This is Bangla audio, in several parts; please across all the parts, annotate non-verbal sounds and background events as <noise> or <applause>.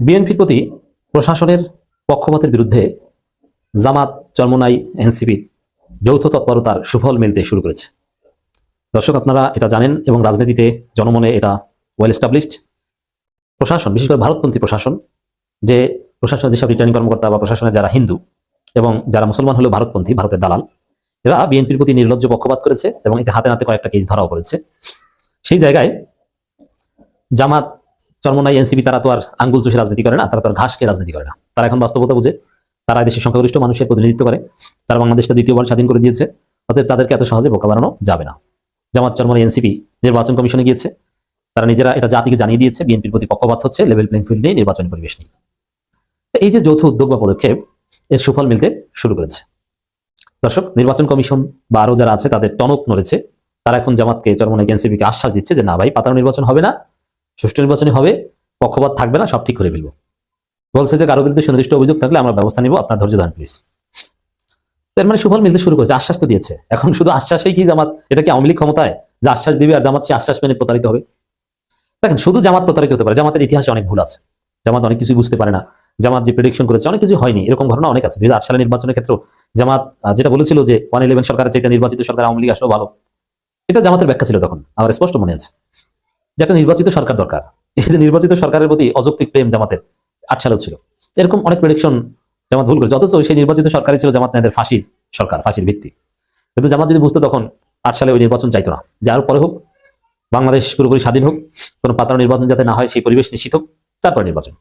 বিএনপির প্রতি প্রশাসনের পক্ষপাতের বিরুদ্ধে জামাত চরমনাই এনসিপি যৌথ তৎপরতার সুফল মিলতে শুরু করেছে। দর্শক, আপনারা এটা জানেন এবং রাজনীতিতে জনমনে এটা ওয়েল এস্টাবলিশড প্রশাসন, বিশেষ করে ভারতপন্থী প্রশাসন, যে প্রশাসনের যেসব রিটার্নিং কর্মকর্তা বা প্রশাসনের যারা হিন্দু এবং যারা মুসলমান হলেও ভারতপন্থী, ভারতের দালাল, এরা বিএনপির প্রতি নির্লজ্জ পক্ষপাত করেছে এবং এতে হাতে নাতে কয়েকটা কেস ধরাও পড়েছে। সেই জায়গায় জামাত চরমনাই এনসিপি, তারা তো আর আঙ্গুল চুষে রাজনীতি করে না, তারা তো আর ঘাস খেয়ে রাজনীতি করে না। তারা এখন বাস্তবতা বুঝে, তারা দেশের সংখ্যাগরিষ্ঠ মানুষের প্রতিনিধিত্ব করে, তারা বাংলাদেশটা দ্বিতীয়বার স্বাধীন করে দিয়েছে, অতএব তাদেরকে এত সহজে বোকা বানানো যাবে না। জামাত চরমনাই এনসিপি নির্বাচন কমিশনে গিয়েছে, তারা নিজেরা এটা জাতিকে জানিয়ে দিয়েছে, বিএনপির প্রতি পক্ষপাত হচ্ছে, লেভেল প্লেইং ফিল্ড নেই নির্বাচনী পরিবেশ তো এই যে যৌথ উদ্যোগ বা পদক্ষেপ, এর সুফল মিলতে শুরু করেছে। দর্শক, নির্বাচন কমিশন বা আরও যারা আছে, তাদের টনক নড়েছে, তারা এখন জামাতকে চরমনাই এনসিপিকে আশ্বাস দিচ্ছে যে, না ভাই, পাতানো নির্বাচন হবে না সুষ্ঠু নির্বাচনে হবে, পক্ষপাত থাকবে না, সব ঠিক করে ফেলব। বলছে যে কারও বিরুদ্ধে সুনির্দিষ্ট অভিযোগ থাকলে আমরা ব্যবস্থা নিব, আপনার ধৈর্য ধরেন প্লিজ এর মানে সুফল মিলতে শুরু করেছে, আশ্বাস তো দিয়েছে। এখন শুধু আশ্বাসেই কি জামাত, এটা কি আওয়ামী ক্ষমতায়? যে আশ্বাস দিবে আর জামাত সে আশ্বাস মেনে প্রতারিত হবে। দেখেন, শুধু জামাত প্রতারিত হতে পারে, জামাতের ইতিহাসে অনেক ভুল আছে। জামাত অনেক কিছু বুঝতে পারে না। জামাত যে প্রেডিকশন করেছে, অনেক কিছু হয়নি, এরকম ঘটনা অনেক আছে। দুই হাজার আট সালের নির্বাচনের ক্ষেত্রে জামাত যেটা বলেছিল যে ওয়ান ইলেভেন সরকারের চাইতে নির্বাচিত সরকার আওয়ামী লীগ আসলেও ভালো, এটা জামাতের ব্যাখ্যা ছিল তখন। আমার স্পষ্ট মনে আছে। যে একটা নির্বাচিত সরকার দরকার। এই যে নির্বাচিত সরকারের প্রতি অযৌক্তিক প্রেম জামাতের আট সালেও ছিল। এরকম অনেক প্রেডিকশন জামাত ভুল করেছে। অথচ সেই নির্বাচিত সরকারই ছিল জামাত নেতাদের ফাঁসির সরকার, ফাঁসির ভিত্তি। কিন্তু জামাত যদি বুঝতো তখন আট সালে ওই নির্বাচন চাইতো না। যার পরে হোক, বাংলাদেশ পুরোপুরি স্বাধীন হোক, কোনো পাতানো নির্বাচন যাতে না হয়, সেই পরিবেশ নিশ্চিত হোক, তারপরে নির্বাচন।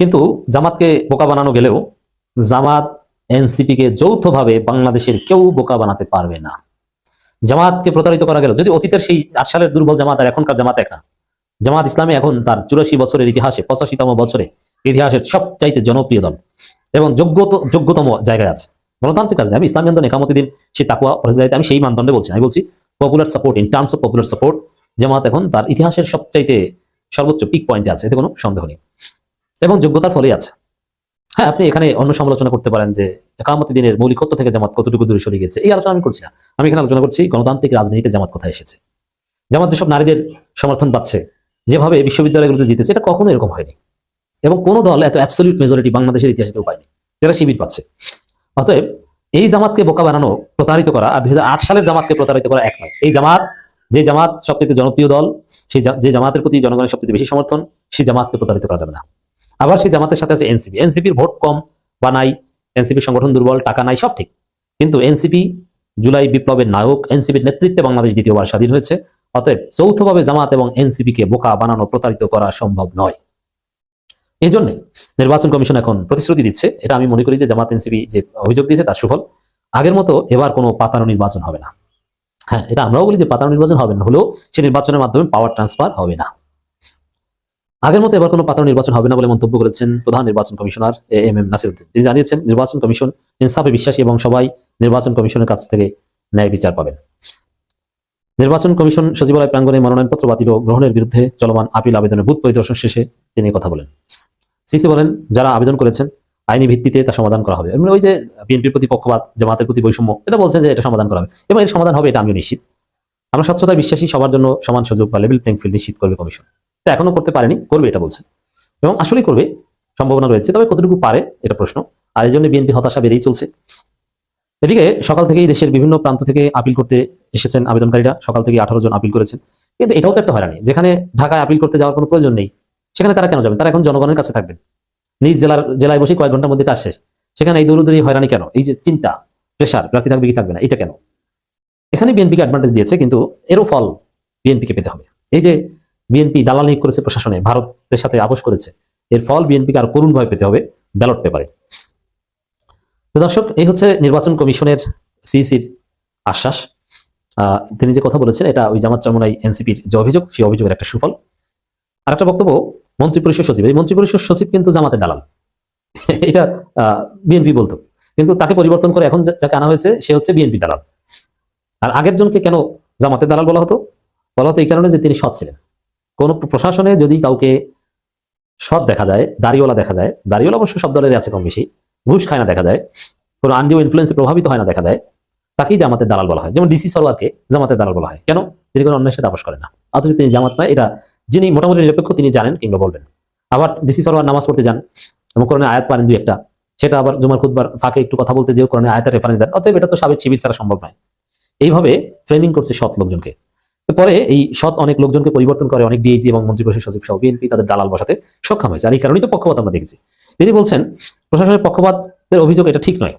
কিন্তু জামাতকে বোকা বানানো গেলেও জামাত এনসিপি কে যৌথভাবে বাংলাদেশের কেউ বোকা বানাতে পারবে না। জামাতকে প্রতারিত করা গেল। যদি অতীতের সেই আট সালের দুর্বল জামাত আর এখনকার জামাত এক না। জামাত ইসলামী এখন তার চুরাশি বছরের ইতিহাসে, পঁচাশিতম বছরে ইতিহাসের সবচাইতে জনপ্রিয় দল এবং যোগ্যত, যোগ্যতম জায়গায় আছে। গণতান্ত্রিক কাজ আমি ইসলামী আন্দোলন একামতি দিন সেই তাকুয়া আমি সেই মানদণ্ডে বলছি, আমি বলছি popular support in terms of popular support Jamaat এখন তার ইতিহাসের সবচাইতে সর্বোচ্চ পিক পয়েন্টে আছে, এতে কোনো সন্দেহ নেই। এবং যোগ্যতার ফলেই আছে। হ্যাঁ আপনি এখানে অন্য সমালোচনা করতে পারেন যে একামতি দিনের মৌলিকত্ব থেকে জামাত কতটুকু দূরে সরে গেছে এই আলোচনা আমি করছি না। আমি এখানে আলোচনা করছি গণতান্ত্রিক রাজনীতিতে জামাত কোথায় এসেছে। জামাত যেসব নারীদের সমর্থন পাচ্ছে, যেভাবে বিশ্ববিদ্যালয়গুলোতে জিতেছে, এটা কখনো এরকম হয়নি। এবং কোনো দল এত অ্যাবসলিউট মেজরিটি বাংলাদেশের ইতিহাসে কেউ পায়নি। যারা শিবির পাচ্ছে। অতএব এই জামাতকে বোকা বানানো, প্রতারিত করা আর দুই সালের জামাতকে প্রতারিত করা এক নয়। এই জামাত, যে জামাত সবথেকে জনপ্রিয় দল, সেই যে জামাতের প্রতি জনগণের সবথেকে বেশি সমর্থন, সেই জামাতকে প্রতারিত করা যাবে না। আবার সেই জামাতের সাথে আছে এনসিপি। এনসিপির ভোট কম বা নাই এনসিপির সংগঠন দুর্বল, টাকা নাই, সব ঠিক। কিন্তু এনসিপি জুলাই বিপ্লবের নায়ক, এনসিপির নেতৃত্বে বাংলাদেশ দ্বিতীয়বার স্বাধীন হয়েছে, অতএব যৌথভাবে জামাত এবং এনসিপি কে বোকা বানানো, প্রতারিত করা সম্ভব নয়। এই জন্য নির্বাচন কমিশন এখন প্রতিশ্রুতি দিচ্ছে। এটা আমি মনে করি যে জামাত এনসিপি যে অভিযোগ দিয়েছে তার সুফল। আগের মতো এবার কোনো পাতানো নির্বাচন হবে না। হ্যাঁ এটা আমরাও বলি যে পাতানো নির্বাচন হবে না, হলেও সে নির্বাচনের মাধ্যমে পাওয়ার ট্রান্সফার হবে না। আগের মতো এবার কোনো পাতানো নির্বাচন হবে না বলে মন্তব্য করেছেন প্রধান নির্বাচন commissioner A M M Nasiruddin. তিনি জানিয়েছেন, নির্বাচন কমিশন ইনসাফে বিশ্বাসী এবং সবাই নির্বাচন কমিশনের কাছ থেকে ন্যায় বিচার পাবেন। নির্বাচন কমিশন সচিবালয় প্রাঙ্গনে মনোনয়নপত্র বাতিল ও গ্রহণের বিরুদ্ধে চলমান আপিল আবেদনের বুথ পরিদর্শন শেষে তিনি কথা বলেন। সিসি বলেন, যারা আবেদন করেছেন, আইনি ভিত্তিতে তা সমাধান করা হবে। মানে ওই যে বিএনপির প্রতি পক্ষপাত, জামাতের প্রতি বৈষম্য, এটা বলছেন যে এটা সমাধান করা হবে। এবং এর সমাধান হবে এটা আমিও নিশ্চিত। আমরা স্বচ্ছতায় বিশ্বাসী, সবার জন্য সমান সুযোগ বা লেভেল প্লেইং ফিল্ড নিশ্চিত করবে কমিশন। তো এখনও করতে পারেনি, করবে এটা বলছে। এবং আসলেই করবে, সম্ভাবনা রয়েছে, তবে কতটুকু পারে এটা প্রশ্ন। আর এই জন্য বিএনপি হতাশা বেড়েই চলছে। এদিকে সকাল থেকেই দেশের বিভিন্ন প্রান্ত থেকে আপিল করতে এসেছেন আবেদনকারীরা, সকাল থেকে আঠারো জন আপিল করেছেন। কিন্তু এটাও তো একটা হয়রানি, যেখানে ঢাকায় আপিল করতে যাওয়ার কোনো প্রয়োজন নেই, সেখানে তারা কেন যাবেন? তারা এখন জনগণের কাছে থাকবেন। নিজ জেলার, জেলায় বসে কয়েক ঘণ্টার মধ্যে কাজ শেষ। সেখানে এই দৌড়দৌড়ি হয়রানি কেন? এই যে চিন্তা প্রেশার প্রার্থী থাকবে কি থাকবে না, এটা কেন? এখানে বিএনপিকে অ্যাডভান্টেজ দিয়েছে, কিন্তু এরও ফল বিএনপিকে পেতে হবে। এই যে বিএনপি দালাল করেছে প্রশাসনে, ভারতের সাথে আপোষ করেছে। এর ফল বিএনপিকে আর করুণ ভয় পেতে হবে ব্যালট পেপারে। তো দর্শক, এই হচ্ছে নির্বাচন কমিশনের সিইসির আশ্বাস। তিনি যে কথা বলেছেন, এটা ওই জামাত চরমনাই এনসিপির যে অভিযোগ, সেই অভিযোগের একটা সুফল। আর একটা বক্তব্য, মন্ত্রীপরিষদ সচিব। এই মন্ত্রী পরিষদ সচিব কিন্তু জামাতের দালাল। <laughs> এটা বিএনপি বলতো। কিন্তু তাকে পরিবর্তন করে এখন যাকে আনা হয়েছে, সে হচ্ছে বিএনপি দালাল। আর আগের জনকে কেন জামাতের দালাল বলা হতো? বলা হতো এই কারণে যে তিনি সৎ ছিলেন। কোন প্রশাসনে যদি কাউকে সৎ দেখা যায়, দাড়িওয়ালা দেখা যায়, দাড়িওয়ালা অবশ্য সব দলের আছে কম বেশি ঘুষ খায় না দেখা যায়, কোনো আন্ডিও ইনফ্লুয়েন্সে প্রভাবিত হয় না দেখা যায়, তাকেই জামাতের দালাল বলা হয়। যেমন ডিসি সরওয়ারকে জামাতের দালাল বলা হয়। কেন? তিনি কোনো অন্যায়ের সাথে আপোষ করেন না। অথচ তিনি জামাত নয়, এটা যিনি মোটামুটি নিরপেক্ষ তিনি জানেন কিংবা বলবেন। আবার ডিসি সরোয়ার নামাজ পড়তে যান, এবং কোরআনে আয়াত পারেন দুই একটা। সেটা আবার জুমার খুদবার ফাঁকে একটু কথা বলতে যেও কোরআনে আয়াতের রেফারেন্স দেন, অতএব এটা তো সাবেক শিবির ছাড়া সম্ভব নয়। এইভাবে ফ্রেমিং করছে সৎ লোকজনকে। পরে এই সৎ অনেক লোকজনকে পরিবর্তন করে অনেক ডিএজি এবং মন্ত্রী পরিষদ সচিব সহ বিএনপি তাদের দালাল বসাতে সক্ষম হয়েছে। আর এই কারণেই তো পক্ষপাত আমরা দেখেছি। তিনি বলছেন, প্রশাসনের পক্ষপাতের অভিযোগ এটা ঠিক নয়।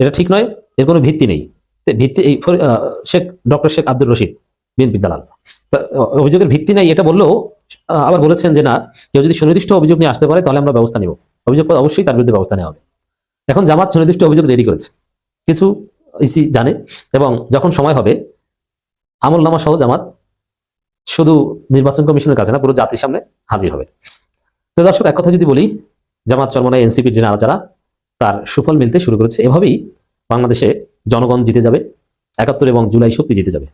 এটা ঠিক নয়, এর কোনো ভিত্তি নেই। ভিত্তি এই শেখ, ডক্টর শেখ আব্দুর রশিদ বিএনপি দালাল। অভিযোগের ভিত্তি নাই, এটা বললেও আবার বলেছেন যে না, কেউ যদি সুনির্দিষ্ট অভিযোগ নিয়ে আসতে পারে, তাহলে আমরা ব্যবস্থা নিব। অভিযোগ অবশ্যই তার বিরুদ্ধে ব্যবস্থা নেওয়া হবে। এখন জামাত সুনির্দিষ্ট অভিযোগ রেডি করেছে। কিছু ইসি জানে এবং যখন সময় হবে আমল নামা সহ জামাত শুধু নির্বাচন কমিশনের কাছে না, পুরো জাতির সামনে হাজির হবে। তো দর্শক, এক কথা যদি বলি, জামাত চরমনায় এনসিপির যে যারা তার সুফল মিলতে শুরু করেছে। এভাবেই বাংলাদেশে জনগণ জিতে যাবে, একাত্তর এবং জুলাই শক্তি জিতে যাবে।